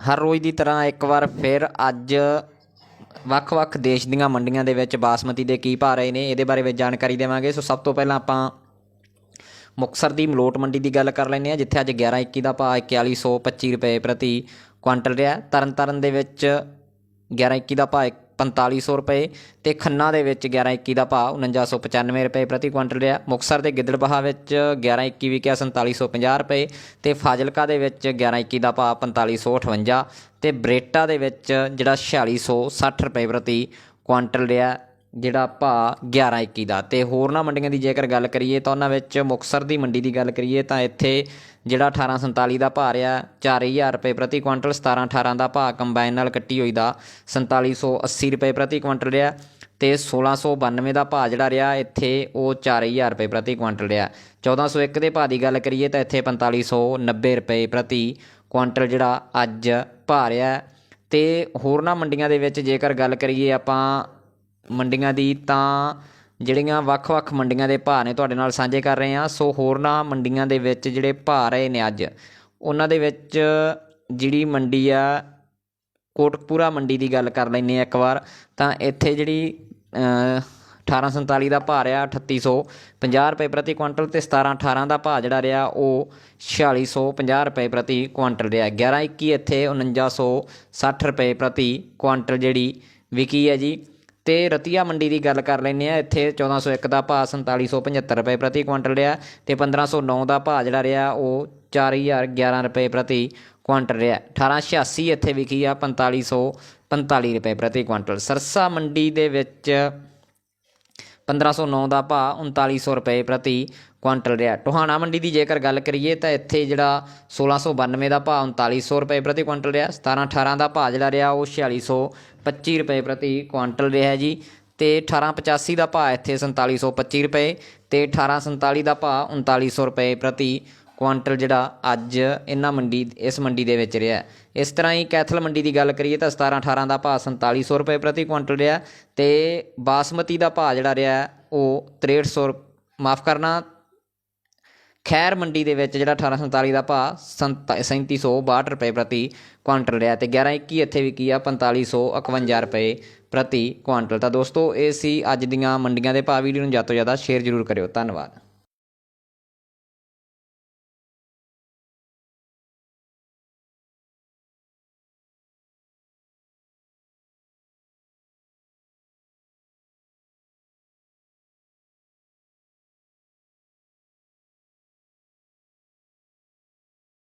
ਹਰ ਰੋਜ਼ ਦੀ ਤਰ੍ਹਾਂ ਇੱਕ ਵਾਰ ਫਿਰ ਅੱਜ ਵੱਖ-ਵੱਖ ਦੇਸ਼ ਦੀਆਂ ਮੰਡੀਆਂ ਦੇ ਵਿੱਚ ਬਾਸਮਤੀ ਦੇ ਕੀ ਭਾਅ ਰਹੇ ਨੇ, ਇਹਦੇ ਬਾਰੇ ਵਿੱਚ ਜਾਣਕਾਰੀ ਦੇਵਾਂਗੇ। ਸੋ ਸਭ ਤੋਂ ਪਹਿਲਾਂ ਆਪਾਂ ਮੁਕਤਸਰ ਦੀ ਮਲੋਟ ਮੰਡੀ ਦੀ ਗੱਲ ਕਰ ਲੈਂਦੇ ਆ ਜਿੱਥੇ ਅੱਜ 11 21 ਦਾ ਭਾਅ 4125 ਰੁਪਏ ਪ੍ਰਤੀ ਕੁਇੰਟਲ ਰਿਹਾ। ਤਰਨਤਾਰਨ ਦੇ ਵਿੱਚ 11 21 ਦਾ ਭਾਅ 4500 ਰੁਪਏ ਤੇ ਖੰਨਾ ਦੇ ਵਿੱਚ 11 21 ਦਾ ਭਾਅ 4995 ਰੁਪਏ ਪ੍ਰਤੀ ਕੁਇੰਟਲ ਰਿਹਾ। ਮੁਕਤਸਰ ਦੇ ਗਿੱਦੜਬਾਹਾ ਵਿੱਚ 11 21 ਵਿਕਿਆ 4750 ਰੁਪਏ ਤੇ ਫਾਜ਼ਿਲਕਾ ਦੇ ਵਿੱਚ 11 21 ਦਾ ਭਾਅ 4558 ਤੇ ਬਰੇਟਾ ਦੇ ਵਿੱਚ ਜਿਹੜਾ 4660 ਰੁਪਏ ਪ੍ਰਤੀ ਕੁਇੰਟਲ ਰਿਹਾ। ਜਿਹੜਾ ਭਾਅ 11 21 ਦਾ, ਤੇ ਹੋਰਨਾਂ ਮੰਡੀਆਂ ਦੀ ਜੇਕਰ ਗੱਲ ਕਰੀਏ ਤਾਂ ਉਹਨਾਂ ਵਿੱਚ ਮੁਕਤਸਰ ਦੀ ਮੰਡੀ ਦੀ ਗੱਲ ਕਰੀਏ ਤਾਂ ਇੱਥੇ ਜਿਹੜਾ 1847 ਦਾ ਭਾਅ ਰਿਹਾ 4000 ਰੁਪਏ ਪ੍ਰਤੀ ਕੁਆਂਟਲ 17 18 ਦਾ ਭਾਅ ਕੰਬਾਈਨ ਨਾਲ ਕੱਟੀ ਹੋਈ ਦਾ 4780 ਰੁਪਏ ਪ੍ਰਤੀ ਕੁਇੰਟਲ ਰਿਹਾ, ਤੇ 1692 ਦਾ ਭਾਅ ਜਿਹੜਾ ਰਿਹਾ ਇੱਥੇ ਉਹ 4000 ਰੁਪਏ ਪ੍ਰਤੀ ਕੁਇੰਟਲ ਰਿਹਾ। 1401 ਦੇ ਭਾਅ ਦੀ ਗੱਲ ਕਰੀਏ ਤਾਂ ਇੱਥੇ 4590 ਰੁਪਏ ਪ੍ਰਤੀ ਕੁਆਂਟਲ ਜਿਹੜਾ ਅੱਜ ਭਾਅ ਰਿਹਾ। ਤੇ ਹੋਰਨਾਂ ਮੰਡੀਆਂ ਦੇ ਵਿੱਚ ਜੇਕਰ ਗੱਲ ਕਰੀਏ ਆਪਾਂ ਮੰਡੀਆਂ ਦੀ ਤਾਂ ਜਿਹੜੀਆਂ ਵੱਖ-ਵੱਖ ਮੰਡੀਆਂ ਦੇ ਭਾਅ ਨੇ ਤੁਹਾਡੇ ਨਾਲ ਸਾਂਝੇ ਕਰ ਰਹੇ ਹਾਂ। ਸੋ ਹੋਰਨਾਂ ਮੰਡੀਆਂ ਦੇ ਵਿੱਚ ਜਿਹੜੇ ਭਾਅ ਰਹੇ ਨੇ ਅੱਜ ਉਹਨਾਂ ਦੇ ਵਿੱਚ ਜਿਹੜੀ ਮੰਡੀ ਆ ਕੋਟਕਪੂਰਾ ਮੰਡੀ ਦੀ ਗੱਲ ਕਰ ਲੈਂਦੇ ਆ ਇੱਕ ਵਾਰ। ਤਾਂ ਇੱਥੇ ਜਿਹੜੀ ਅ, 1847 ਦਾ ਭਾਅ ਰਿਹਾ 3850 ਰੁਪਏ ਪ੍ਰਤੀ ਕੁਆਂਟਲ ਤੇ 1718 ਦਾ ਭਾਅ ਜਿਹੜਾ ਰਿਹਾ ਉਹ 4650 ਰੁਪਏ ਪ੍ਰਤੀ ਕੁਆਂਟਲ ਰਿਹਾ। 1121 ਇੱਥੇ 4960 ਰੁਪਏ ਪ੍ਰਤੀ ਕੁਆਂਟਲ ਜਿਹੜੀ ਵਿਕੀ ਹੈ ਜੀ। ਤੇ ਰਤੀਆ ਮੰਡੀ ਦੀ ਗੱਲ ਕਰ ਲੈਂਦੇ ਆ ਇੱਥੇ 1401 ਦਾ ਭਾਅ 4775 ਰੁਪਏ ਪ੍ਰਤੀ ਕੁਆਂਟਲ ਰਿਹਾ ਤੇ 1509 ਦਾ ਭਾਅ ਜਿਹੜਾ ਰਿਹਾ ਉਹ 4011 ਰੁਪਏ ਪ੍ਰਤੀ ਕੁਆਂਟਲ ਰਿਹਾ। 1886 ਇੱਥੇ ਵਿਕੀ ਆ 4545 ਰੁਪਏ ਪ੍ਰਤੀ ਕੁਆਂਟਲ। ਸਰਸਾ ਮੰਡੀ ਦੇ ਵਿੱਚ 1509 ਦਾ ਭਾਅ 3900 ਰੁਪਏ ਪ੍ਰਤੀ ਕੁਆਂਟਲ ਰਿਹਾ। ਟੋਹਾਣਾ ਮੰਡੀ ਦੀ ਜੇਕਰ ਗੱਲ ਕਰੀਏ ਤਾਂ ਇੱਥੇ ਜਿਹੜਾ 1692 ਦਾ ਭਾਅ 3900 ਰੁਪਏ ਪ੍ਰਤੀ ਕੁਆਂਟਲ ਰਿਹਾ 1718 ਦਾ ਭਾਅ ਜਿਹੜਾ ਰਿਹਾ ਉਹ 4625 ਰੁਪਏ ਪ੍ਰਤੀ ਕੁਆਂਟਲ ਰਿਹਾ ਜੀ। ਤੇ 1885 ਦਾ ਭਾਅ ਇੱਥੇ 4725 ਰੁਪਏ, ਤੇ 1847 ਦਾ ਭਾਅ 3900 ਰੁਪਏ ਪ੍ਰਤੀ ਕੁਆਂਟਲ ਜਿਹੜਾ ਅੱਜ ਇਹਨਾਂ ਮੰਡੀ, ਇਸ ਮੰਡੀ ਦੇ ਵਿੱਚ ਰਿਹਾ। ਇਸ ਤਰ੍ਹਾਂ ਹੀ ਕੈਥਲ ਮੰਡੀ ਦੀ ਗੱਲ ਕਰੀਏ ਤਾਂ 17 18 ਦਾ ਭਾਅ 4700 ਰੁਪਏ ਪ੍ਰਤੀ ਕੁਆਂਟਲ ਰਿਹਾ, ਤੇ ਬਾਸਮਤੀ ਦਾ ਭਾਅ ਜਿਹੜਾ ਰਿਹਾ ਉਹ 6300 ਮਾਫ ਕਰਨਾ ਖੈਰ ਮੰਡੀ ਦੇ ਵਿੱਚ ਜਿਹੜਾ 1847 ਦਾ ਭਾਅ 3762 ਰੁਪਏ ਪ੍ਰਤੀ ਕੁਆਂਟਲ ਰਿਹਾ ਤੇ 1121 ਇੱਥੇ ਵੀ ਕੀ ਆ 4551 ਰੁਪਏ ਪ੍ਰਤੀ ਕੁਆਂਟਲ। ਤਾਂ ਦੋਸਤੋ, ਇਹ ਸੀ ਅੱਜ ਦੀਆਂ ਮੰਡੀਆਂ ਦੇ ਭਾਅ। ਵੀਡੀਓ ਨੂੰ ਜ਼ਿਆਦਾ ਤੋਂ ਜ਼ਿਆਦਾ ਸ਼ੇਅਰ ਜ਼ਰੂਰ ਕਰਿਓ। ਧੰਨਵਾਦ।